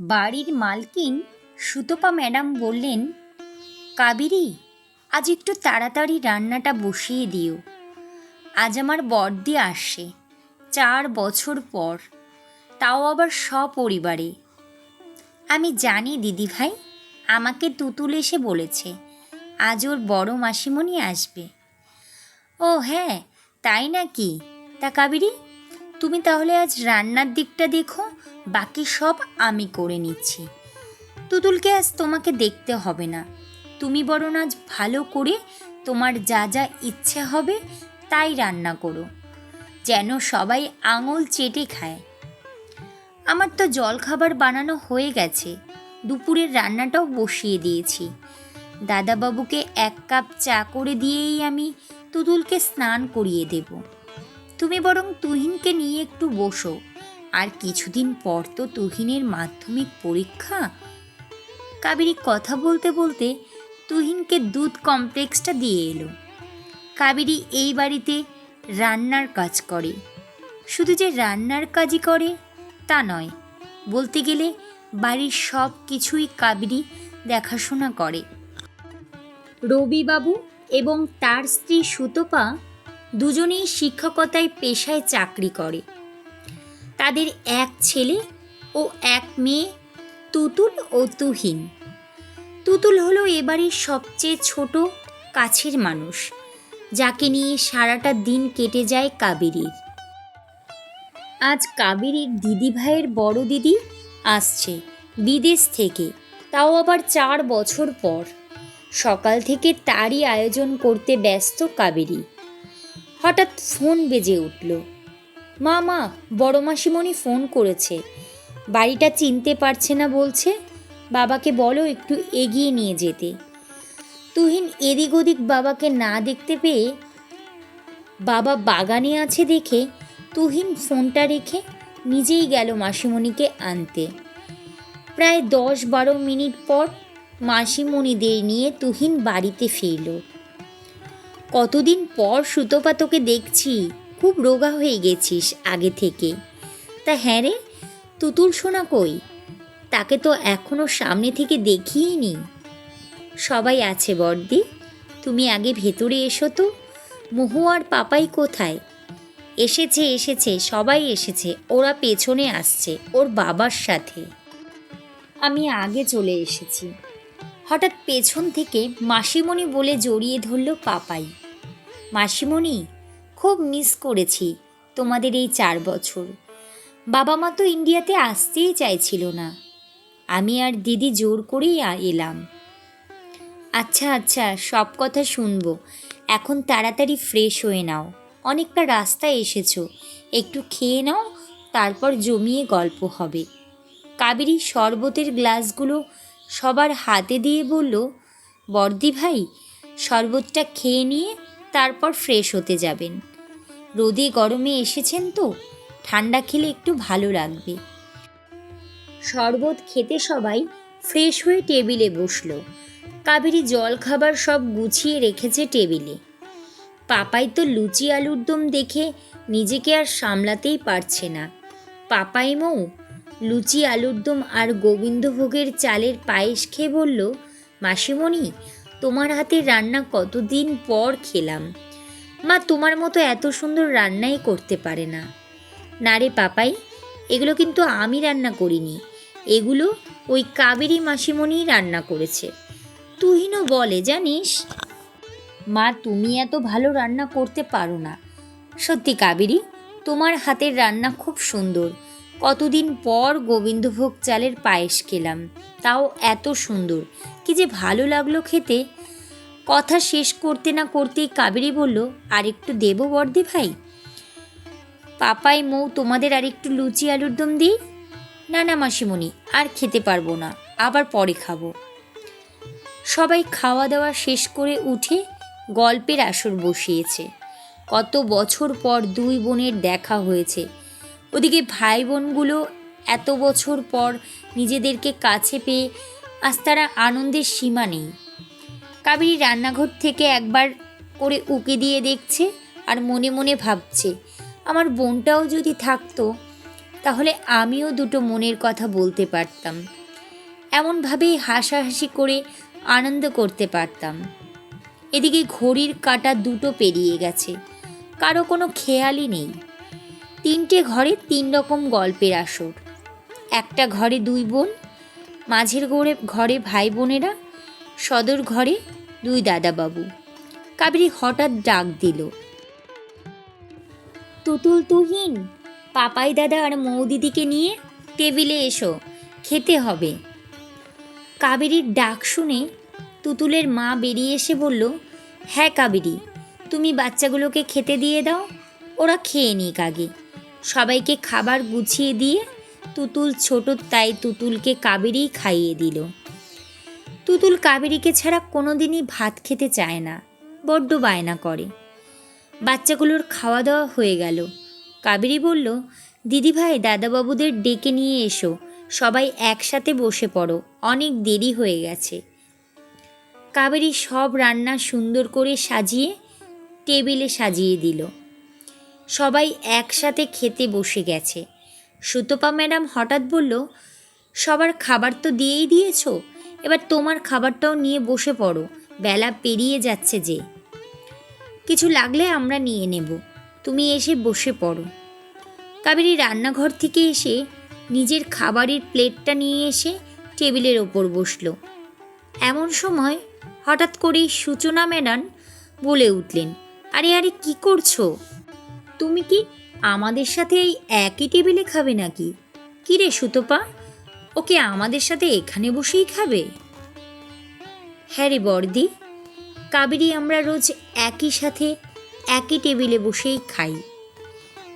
বাড়ির মালকিন সুতপা ম্যাডাম বললেন, কাবেরি, আজ একটু তাড়াতাড়ি রান্নাটা বসিয়ে দিও। আজ আমার বর্দি আসছে চার বছর পর। তাও আবার সপরিবারে। আমি জানি দিদিভাই, আমাকে তুতুল এসে বলেছে, আজ ওর বড় মাসিমণি আসবে। ও হ্যাঁ তাই নাকি? তা কাবেরি তুমি তাহলে আজ রান্নার দিকটা দেখো, বাকি সব আমি করে নিচ্ছি। তুতুলকে আজ তোমাকে দেখতে হবে না। তুমি বরং আজ ভালো করে তোমার যা যা ইচ্ছে হবে তাই রান্না করো, যেন সবাই আঙুল চেটে খায়। আমার তো জলখাবার বানানো হয়ে গেছে, দুপুরের রান্নাটাও বসিয়ে দিয়েছি। দাদাবাবুকে এক কাপ চা করে দিয়েই আমি তুতুলকে স্নান করিয়ে দেব। তুমি বরং তুহিনকে নিয়ে একটু বসো। আর কিছুদিন পর তো তুহিনের মাধ্যমিক পরীক্ষা। কাবেরী কথা বলতে বলতে তুহিনকে দুধ কমপ্লেক্সটা দিয়ে এলো। কাবেরী এই বাড়িতে রান্নার কাজ করে। শুধু যে রান্নার কাজই করে, তা নয়। বলতে গেলে বাড়ির সব কিছুই কাবেরী দেখাশোনা করে। রবিবাবু এবং তার স্ত্রী সুতপা দুজনেই শিক্ষকতায় পেশায় চাকরি করে। তাদের এক ছেলে ও এক মেয়ে, তুতুল ও তুহিন। তুতুল হলো এবারের সবচেয়ে ছোট, কাছের মানুষ, যাকে নিয়ে সারাটা দিন কেটে যায় কাবেরীর। আজ কাবেরীর দিদিভাইয়ের বড় দিদি আসছে বিদেশ থেকে, তাও আবার চার বছর পর। সকাল থেকে তারই আয়োজন করতে ব্যস্ত কাবেরী। হঠাৎ ফোন বেজে উঠল। মা মা বড় মাসিমণি ফোন করেছে। বাড়িটা চিনতে পারছে না বলছে, বাবাকে বলো একটু এগিয়ে নিয়ে যেতে। তুহিন এদিক ওদিক বাবাকে না দেখতে পেয়ে বাবা বাগানে আছে দেখে তুহিন ফোনটা রেখে নিজেই গেল মাসিমণিকে আনতে। প্রায় দশ বারো মিনিট পর মাসিমণিদের নিয়ে তুহিন বাড়িতে ফিরল। কতদিন পর সুতপা তোকে দেখছি, খুব রোগা হয়ে গেছিস আগে থেকে। তা হ্যাঁ রে, তুতুল সোনা কই? তাকে তো এখনও সামনে থেকে দেখিই নি সবাই আছে বর্দি, তুমি আগে ভেতরে এসো তো। মোহু আর পাপাই কোথায়? এসেছে এসেছে, সবাই এসেছে, ওরা পেছনে আসছে, ওর বাবার সাথে। আমি আগে চলে এসেছি। হঠাৎ পেছন থেকে মাসিমণি বলে জড়িয়ে ধরল পাপাই। মাসিমণি, খুব মিস করেছি তোমাদের এই চার বছর। বাবা মা তো ইন্ডিয়াতে আসতেই চাইছিল না। আমি আর দিদি জোর করেই এলাম। আচ্ছা আচ্ছা সব কথা শুনব। এখন তাড়াতাড়ি ফ্রেশ হয়ে নাও। অনেকটা রাস্তায় এসেছ। একটু খেয়ে নাও, তারপর জমিয়ে গল্প হবে। কাবেরী শরবতের গ্লাসগুলো সবার হাতে দিয়ে বলল, বর্দি ভাই, শরবতটা খেয়ে নিয়ে তারপর ফ্রেশ হতে যাবেন। রোদে গরমে এসেছেন তো, ঠান্ডা খেলে একটু ভালো লাগবে। শরবত খেতে সবাই ফ্রেশ হয়ে টেবিলে বসল। কাবেরী জল খাবার সব গুছিয়ে রেখেছে টেবিলে। পাপাই তো লুচি আলুর দম দেখে নিজেকে আর সামলাতেই পারছে না। পাপাই মৌ লুচি আলুর দম আর গোবিন্দভোগের চালের পায়েস খেয়ে বলল, মাসিমণি তোমার হাতের রান্না কতদিন পর খেলাম। মা, তোমার মতো এত সুন্দর রান্নাই করতে পারে না। না রে পাপাই, এগুলো কিন্তু আমি রান্না করিনি। এগুলো ওই কাবেরি মাসিমণিই রান্না করেছে। তুহিনও বলে, জানিস? মা, তুমি এত ভালো রান্না করতে পারো না। সত্যি কাবেরি, তোমার হাতের রান্না খুব সুন্দর। কতদিন পর গোবিন্দভোগ চালের পায়েস খেলাম, তাও এত সুন্দর। কি যে ভালো লাগল খেতে। কথা শেষ করতে না করতেই কাবেরি বলল, আর একটু দেবো বর্দি ভাই? পাপাই, মৌ, তোমাদের আর একটু লুচি, আলুর দম দিই? না না, মাসিমণি, আর খেতে পারব না, আবার পরে খাব। সবাই খাওয়া দাওয়া শেষ করে উঠে গল্পের আসর বসিয়েছে। কত বছর পর দুই বোনের দেখা হয়েছে ওদিকে ভাই বোনগুলো এত বছর পর নিজেদেরকে কাছে পেয়ে আজ তারা আনন্দের সীমা নেই। কাবেরী রান্নাঘর থেকে একবার করে উকে দিয়ে দেখছে আর মনে মনে ভাবছে, আমার বোনটাও যদি থাকতো, তাহলে আমিও দুটো মনের কথা বলতে পারতাম। এমনভাবেই হাসাহাসি করে আনন্দ করতে পারতাম। এদিকে ঘড়ির কাটা দুটো পেরিয়ে গেছে, কারও কোনো খেয়ালই নেই। তিনটে ঘরে তিন রকম গল্পের আসর। একটা ঘরে দুই বোন, মাঝের ঘরে ঘরে ভাই বোনেরা, সদর ঘরে দুই দাদাবাবু। কাবেরি হঠাৎ ডাক দিল, তুতুল তুহিন, পাপাই দাদা আর মৌদিদিকে নিয়ে টেবিলে এসো, খেতে হবে। কাবেরীর ডাক শুনে তুতুলের মা বেরিয়ে এসে বলল হ্যাঁ কাবেরী, তুমি বাচ্চাগুলোকে খেতে দিয়ে দাও, ওরা খেয়ে নিক আগে। সবাইকে খাবার গুছিয়ে দিয়ে তুতুল ছোট তাই তুতুলকে কাবেরী খাইয়ে দিল। তুতুল কাবেরিকে ছাড়া কোনোদিনই ভাত খেতে চায় না, বড্ড বায়না করে। বাচ্চাগুলোর খাওয়া দাওয়া হয়ে গেল। কাবেরী বলল, দিদিভাই, দাদাবাবুদের ডেকে নিয়ে এসো। সবাই একসাথে বসে পড়ো, অনেক দেরি হয়ে গেছে। কাবেরি সব রান্না সুন্দর করে সাজিয়ে টেবিলে সাজিয়ে দিল। সবাই একসাথে খেতে বসে গেছে। সুতপা ম্যাডাম হঠাৎ বলল, সবার খাবার তো দিয়েই দিয়েছ, এবার তোমার খাবারটাও নিয়ে বসে পড়ো, বেলা পেরিয়ে যাচ্ছে যে। কিছু লাগলে আমরা নিয়ে নেব, তুমি এসে বসে পড়ো। কাবেরী রান্নাঘর থেকে এসে নিজের খাবারের প্লেটটা নিয়ে এসে টেবিলের ওপর বসল। এমন সময় হঠাৎ করেই সূচনা ম্যাডাম বলে উঠলেন, আরে আরে, কি করছ? তুমি কি আমাদের সাথে এই একই টেবিলে খাবে নাকি? কি রে সুতপা? ওকে আমাদের সাথে এখানে বসেই খাবে? হ্যাঁ রে বর্দি কাবেরি, আমরা রোজ একই সাথে একই টেবিলে বসেই খাই।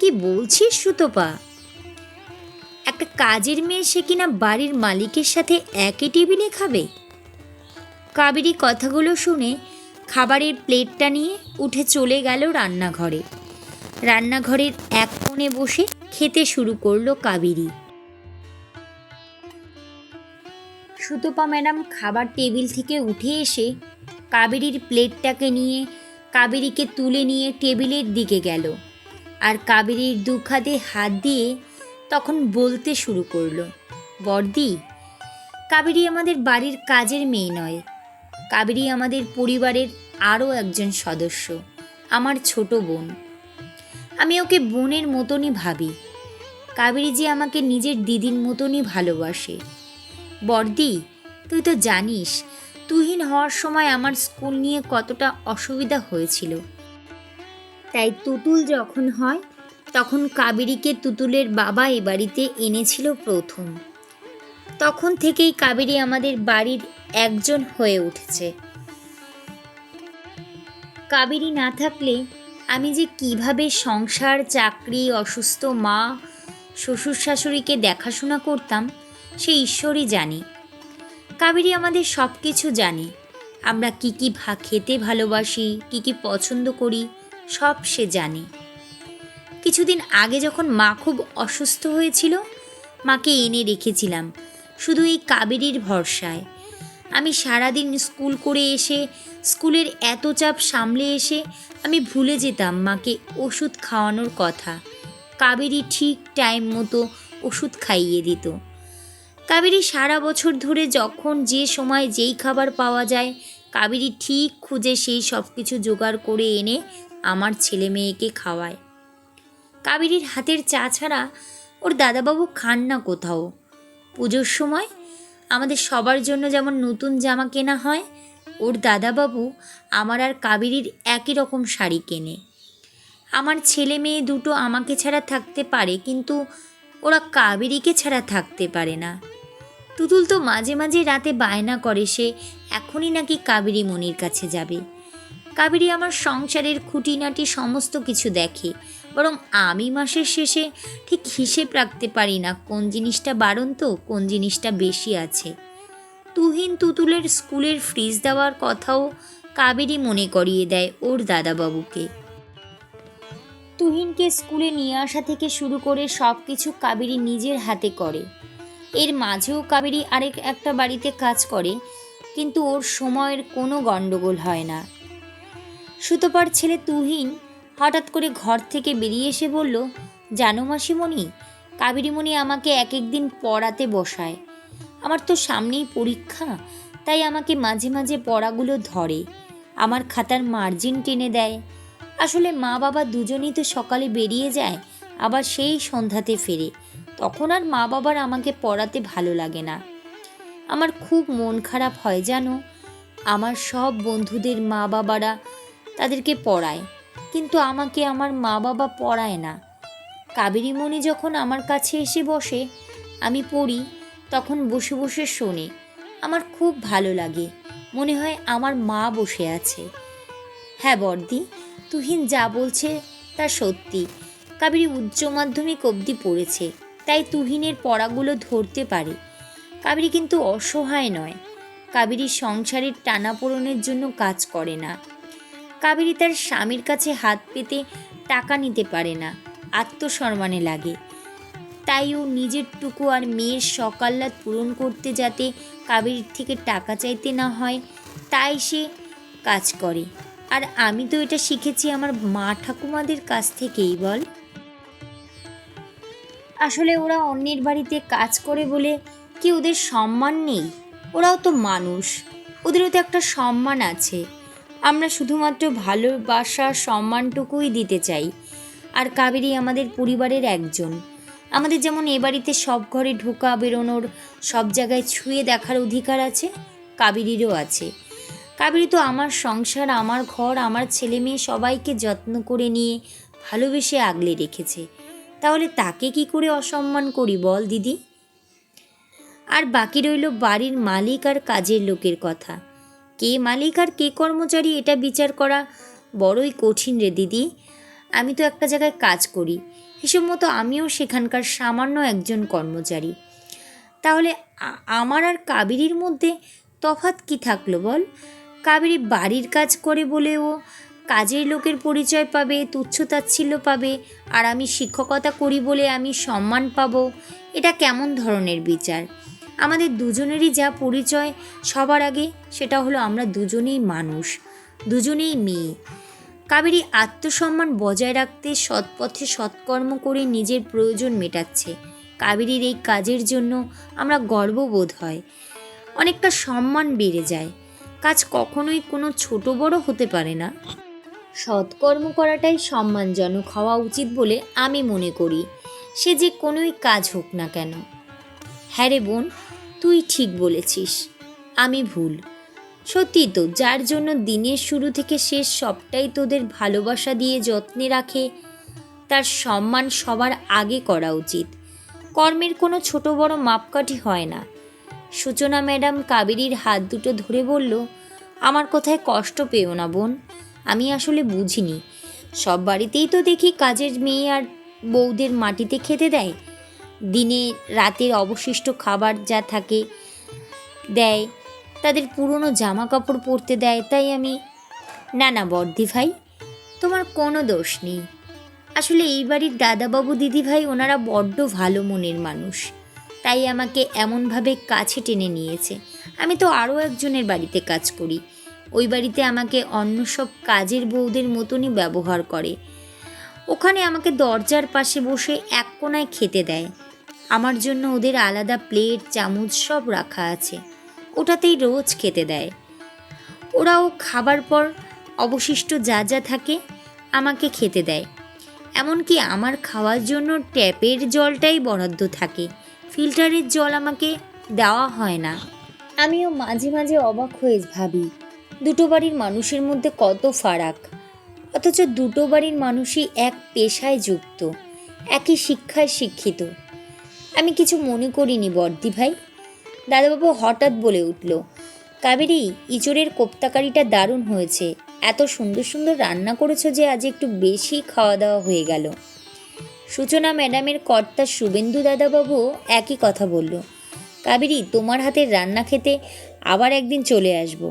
কি বলছিস সুতপা? একটা কাজের মেয়ে সে কিনা বাড়ির মালিকের সাথে একই টেবিলে খাবে? কাবেরি কথাগুলো শুনে খাবারের প্লেটটা নিয়ে উঠে চলে গেল রান্নাঘরে। রান্নাঘরের এক কোণে বসে খেতে শুরু করল কাবেরী। সুতপা ম্যাডাম খাবার টেবিল থেকে উঠে এসে কাবেরীর প্লেটটাকে নিয়ে কাবেরীকে তুলে নিয়ে টেবিলের দিকে গেল আর কাবেরীর দুখাতে হাত দিয়ে তখন বলতে শুরু করল বর্দি কাবেরী আমাদের বাড়ির কাজের মেয়ে নয়। কাবেরী আমাদের পরিবারের আরও একজন সদস্য, আমার ছোট বোন। আমি ওকে বোনের মতনই ভাবি। কাবেরী যে আমাকে নিজের দিদির মতনই ভালোবাসে। বর্দি, তুই তো জানিস, তুহিন হওয়ার সময় আমার স্কুল নিয়ে কতটা অসুবিধা হয়েছিল। তাই তুতুল যখন হয়, তখন কাবেরীকে তুতুলের বাবা এ বাড়িতে এনেছিল প্রথম। তখন থেকেই কাবেরী আমাদের বাড়ির একজন হয়ে উঠেছে। কাবেরী না থাকলে আমি যে কীভাবে সংসার, চাকরি, অসুস্থ মা, শ্বশুর শাশুড়িকে দেখাশোনা করতাম, সে ঈশ্বরই জানে। কাবেরী আমাদের সব কিছু জানে। আমরা কি কি ভা, খেতে ভালোবাসি, কি কি পছন্দ করি, সব সে জানে। কিছুদিন আগে যখন মা খুব অসুস্থ হয়েছিল, মাকে এনে রেখেছিলাম। শুধু এই কাবেরীর ভরসায়। আমি সারাদিন স্কুল করে এসে স্কুলের এত চাপ সামলে এসে আমি ভুলে যেতাম মাকে ওষুধ খাওয়ানোর কথা। কাবেরী ঠিক টাইম মতো ওষুধ খাইয়ে দিত। কাবেরী সারা বছর ধরে যখন যে সময় যেই খাবার পাওয়া যায়, কাবেরী ঠিক খুঁজে সেই সব কিছু জোগাড় করে এনে আমার ছেলে মেয়েকে খাওয়ায়। কাবেরীর হাতের চা ছাড়া ওর দাদাবাবু খান না কোথাও। পুজোর সময় আমাদের সবার জন্য যেমন নতুন জামা কেনা হয় ওর দাদাবাবু আমার আর কাবেরীর একই রকম শাড়ি কেনে। আমার ছেলে মেয়ে দুটো আমাকে ছাড়া থাকতে পারে, কিন্তু ওরা কাবেরীকে ছাড়া থাকতে পারে না। তুতুল তো মাঝে মাঝে রাতে বায়না করে, সে এখনই নাকি কাবেরী মনির কাছে যাবে। কাবেরী আমার সংসারের খুঁটিনাটি সমস্ত কিছু দেখে, বরং আমি মাসের শেষে ঠিক হিসেব রাখতে পারি না কোন জিনিসটা বাড়ন্ত, কোন জিনিসটা বেশি আছে। তুহিন তুতুলের স্কুলের ফ্রিজ দেওয়ার কথাও কাবেরী মনে করিয়ে দেয় ওর দাদাবাবুকে। তুহিনকে স্কুলে নিয়ে আসা থেকে শুরু করে সব কিছু কাবেরী নিজের হাতে করে। এর মাঝেও কাবেরী আরেক একটা বাড়িতে কাজ করে, কিন্তু ওর সময়ের কোনো গণ্ডগোল হয় না। সুতপার ছেলে তুহিন হঠাৎ করে ঘর থেকে বেরিয়ে এসে বলল, জানো মাসিমণি, কাবেরীমণি আমাকে এক এক দিন পড়াতে বসায়। আমার তো সামনেই পরীক্ষা, তাই আমাকে মাঝে মাঝে পড়াগুলো ধরে। আমার খাতার মার্জিন টেনে দেয়। আসলে মা বাবা দুজনেই তো সকালে বেরিয়ে যায়, আবার সেই সন্ধ্যাতে ফেরে। তখন আর মা বাবার আমাকে পড়াতে ভালো লাগে না। আমার খুব মন খারাপ হয়, জানো? আমার সব বন্ধুদের মা বাবারা তাদেরকে পড়ায়, কিন্তু আমাকে আমার মা বাবা পড়ায় না। কাবেরীমণি যখন আমার কাছে এসে বসে, আমি পড়ি তখন বসে বসে শোনে, আমার খুব ভালো লাগে। মনে হয় আমার মা বসে আছে। হ্যাঁ বর্দি, তুহিন যা বলছে তা সত্যি। কাবেরী উচ্চ মাধ্যমিক অবধি পড়েছে, তাই তুহিনের পড়াগুলো ধরতে পারে। কাবেরী কিন্তু অসহায় নয়। কাবেরী সংসারের টানাপোড়েনের জন্য কাজ করে না। কাবেরী তার স্বামীর কাছে হাত পেতে টাকা নিতে পারে না, আত্মসম্মানে লাগে। তাই ও নিজের টুকু আর মেয়ের সকাল্লাদ পূরণ করতে যাতে কাবেরীর থেকে টাকা চাইতে না হয়, তাই সে কাজ করে। আর আমি তো এটা শিখেছি আমার মা ঠাকুমাদের কাছ থেকেই, বল। আসলে ওরা অন্যের বাড়িতে কাজ করে বলে কি ওদের সম্মান নেই? ওরাও তো মানুষ, ওদেরও তো একটা সম্মান আছে। আমরা শুধুমাত্র ভালোবাসা, সম্মানটুকুই দিতে চাই। আর কাবেরী আমাদের পরিবারের একজন। আমাদের যেমন এ বাড়িতে সব ঘরে ঢোকা, বেরোনোর সব জায়গায় ছুঁয়ে দেখার অধিকার আছে, কাবেরীরও আছে। কাবেরী তো আমার সংসার, আমার ঘর, আমার ছেলে মেয়ে সবাইকে যত্ন করে নিয়ে ভালোবেসে আগলে রেখেছে। তাহলে তাকে কি করে অসম্মান করি বল, দিদি? আর বাকি রইল বাড়ির মালিক আর কাজের লোকের কথা। কে মালিক আর কে কর্মচারী এটা বিচার করা বড়ই কঠিন রে দিদি। আমি তো একটা জায়গায় কাজ করি। হিসেব মতো আমিও সেখানকার সামান্য একজন কর্মচারী। তাহলে আমার আর কাবেরীর মধ্যে তফাৎ কি থাকল বল? কাবেরী বাড়ির কাজ করে বলেও, কাজের লোকের পরিচয় পাবে তুচ্ছতাচ্ছিল্য পাবে, আর আমি শিক্ষকতা করি বলে আমি সম্মান পাবো, এটা কেমন ধরনের বিচার? আমাদের দুজনেরই যা পরিচয় সবার আগে, সেটা হলো আমরা দুজনেই মানুষ, দুজনেই মেয়ে। কাবেরী আত্মসম্মান বজায় রাখতে সৎপথে সৎকর্ম করে নিজের প্রয়োজন মেটাচ্ছে। কাবেরীর এই কাজের জন্য আমরা গর্ববোধ হয়। অনেকটা সম্মান বেড়ে যায়। কাজ কখনোই কোনো ছোট বড় হতে পারে না। সৎকর্ম করাটাই সম্মানজনক হওয়া উচিত বলে আমি মনে করি। সে যে কোনোই কাজ হোক না কেন। হ্যাঁ রে বোন, তুই ঠিক বলেছিস। আমি ভুল। সত্যি তো, যার জন্য দিনের শুরু থেকে শেষ সবটাই তোদের ভালোবাসা দিয়ে যত্নে রাখে, তার সম্মান সবার আগে করা উচিত। কর্মের কোনো ছোট বড় মাপকাঠি হয় না। সূচনা ম্যাডাম কাবেরীর হাত দুটো ধরে বলল, আমার কথায় কষ্ট পেও না বোন, আমি আসলে বুঝিনি। সব বাড়িতেই তো দেখি কাজের মেয়ে আর বউদের মাটিতে খেতে দেয়। দিনে রাতের অবশিষ্ট খাবার যা থাকে দেয় তাদের পুরনো জামা কাপড় পরতে দেয়, তাই আমি, না না বর্দি ভাই, তোমার কোনো দোষ নেই। আসলে এই বাড়ির দাদাবাবু দিদিভাই ওনারা বড্ড ভালো মনের মানুষ, তাই আমাকে এমনভাবে কাছে টেনে নিয়েছে। আমি তো আরও একজনের বাড়িতে কাজ করি, ওই বাড়িতে আমাকে অন্য সব কাজের বউদের মতনই ব্যবহার করে। ওখানে আমাকে দরজার পাশে বসে এক কোনায় খেতে দেয়। আমার জন্য ওদের আলাদা প্লেট, চামচ সব রাখা আছে। ওটাতেই রোজ খেতে দেয়। ওরাও খাবার পর অবশিষ্ট যা যা থাকে আমাকে খেতে দেয়। এমনকি আমার খাওয়ার জন্য ট্যাপের জলটাই বরাদ্দ থাকে। ফিল্টারের জল আমাকে দেওয়া হয় না। আমিও মাঝে মাঝে অবাক হয়ে ভাবি, দুটো বাড়ির মানুষের মধ্যে কত ফারাক? অথচ দুটো বাড়ির মানুষই এক পেশায় যুক্ত, একই শিক্ষায় শিক্ষিত। আমি কিছু মনে করিনি বর্দি ভাই। দাদাবাবু হঠাৎ বলে উঠল, কাবেরি, ইঁচড়ের কোপ্তাকারিটা দারুণ হয়েছে। এত সুন্দর সুন্দর রান্না করেছ যে আজ একটু বেশি খাওয়া দাওয়া হয়ে গেল। সূচনা ম্যাডামের কর্তা শুভেন্দু দাদাবাবু একই কথা বলল, কাবেরি, তোমার হাতের রান্না খেতে আবার একদিন চলে আসব।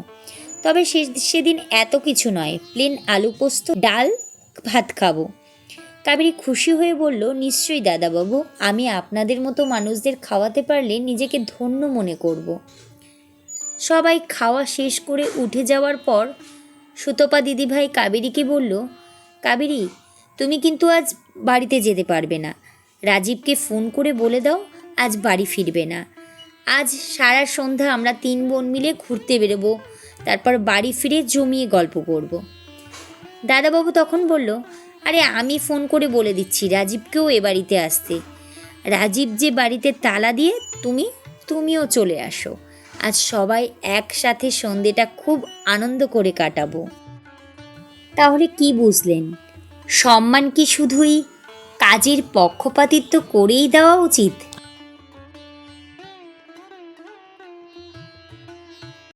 তবে সে, সেদিন এত কিছু নয়, প্লেন আলু পোস্ত, ডাল, ভাত খাব। কাবেরি খুশি হয়ে বলল, নিশ্চয়ই দাদাবাবু, আমি আপনাদের মতো মানুষদের খাওয়াতে পারলে নিজেকে ধন্য মনে করব। সবাই খাওয়া শেষ করে উঠে যাওয়ার পর সুতপা দিদিভাই কাবেরীকে বলল, কাবেরী, তুমি কিন্তু আজ বাড়িতে যেতে পারবে না। রাজীবকে ফোন করে বলে দাও, আজ বাড়ি ফিরবে না। আজ সারা সন্ধ্যা আমরা তিন বোন মিলে ঘুরতে বেরোবো, তারপর বাড়ি ফিরে জমিয়ে গল্প করব। দাদাবাবু তখন বলল আরে আমি ফোন করে বলে দিচ্ছি, রাজীবকেও এ বাড়িতে আসতে। রাজীব যে বাড়িতে তালা দিয়ে তুমি, তুমিও চলে আসো। আজ সবাই একসাথে সন্ধেটা খুব আনন্দ করে কাটাবো। তাহলে কি বুঝলেন? সম্মান কি শুধুই কাজের পক্ষপাতিত্ব করেই দেওয়া উচিত?